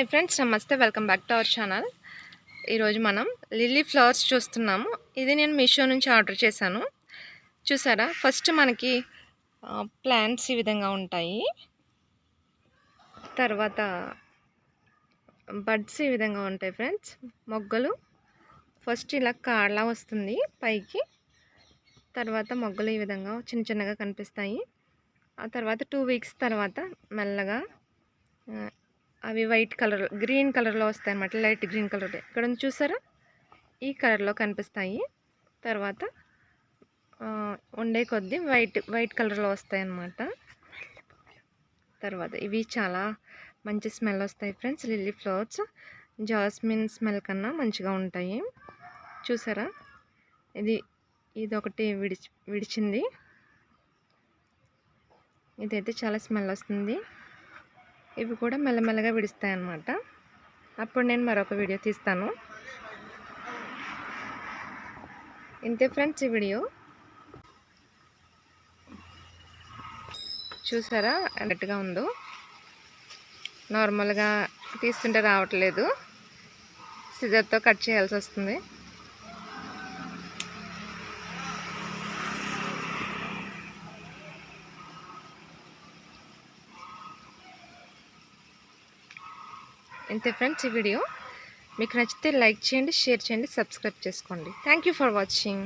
Hi friends నమస్తే welcome back to our channel ఈరోజు మనం లిల్లీ ఫ్లవర్స్ చూస్తున్నాము. ఇది నేను మీషో నుంచి ఆర్డర్ చేశాను. చూసారా? ఫస్ట్ మనకి ప్లాంట్స్ ఈ విధంగా ఉంటాయి. తర్వాత బడ్స్ ఈ విధంగా ఉంటాయి ఫ్రెండ్స్ మొగ్గలు. ఫస్ట్ ఇలా కాడలా వస్తుంది పైకి. తర్వాత మొగ్గలు ఈ విధంగా చిన్న చిన్నగా కనిపిస్తాయి. ఆ తర్వాత టూ వీక్స్ తర్వాత మెల్లగా అవి వైట్ కలర్ గ్రీన్ కలర్లో వస్తాయి అన్నమాట లైట్ గ్రీన్ కలర్ ఇక్కడ ఉంది చూసారా? ఈ కలర్లో కనిపిస్తాయి. తర్వాత ఉండే కొద్దీ వైట్ వైట్ కలర్లో వస్తాయి అన్నమాట తర్వాత ఇవి చాలా మంచి స్మెల్ వస్తాయి friends lily flowers. Jasmine smell కన్నా మంచిగా ఉంటాయి. చూసారా? ఇది ఇది ఒకటి విడిచి విడిచింది. ఇదైతే చాలా స్మెల్ వస్తుంది. ఇవి కూడా మెల్లమెల్లగా విడుస్తాయి అన్నమాట అప్పుడు నేను మరొక వీడియో తీస్తాను. ఇంతే ఫ్రెండ్స్ ఈ వీడియో. చూసారా? ఎన్నట్టుగా ఉందో? నార్మల్గా తీస్తుంటే రావట్లేదు. సిజర్తో కట్ చేయాల్సి వస్తుంది. ఇంతే ఫ్రెండ్స్ ఈ వీడియో. మీకు నచ్చితే లైక్ చేయండి షేర్ చేయండి సబ్స్క్రైబ్ చేసుకోండి. Thank you for watching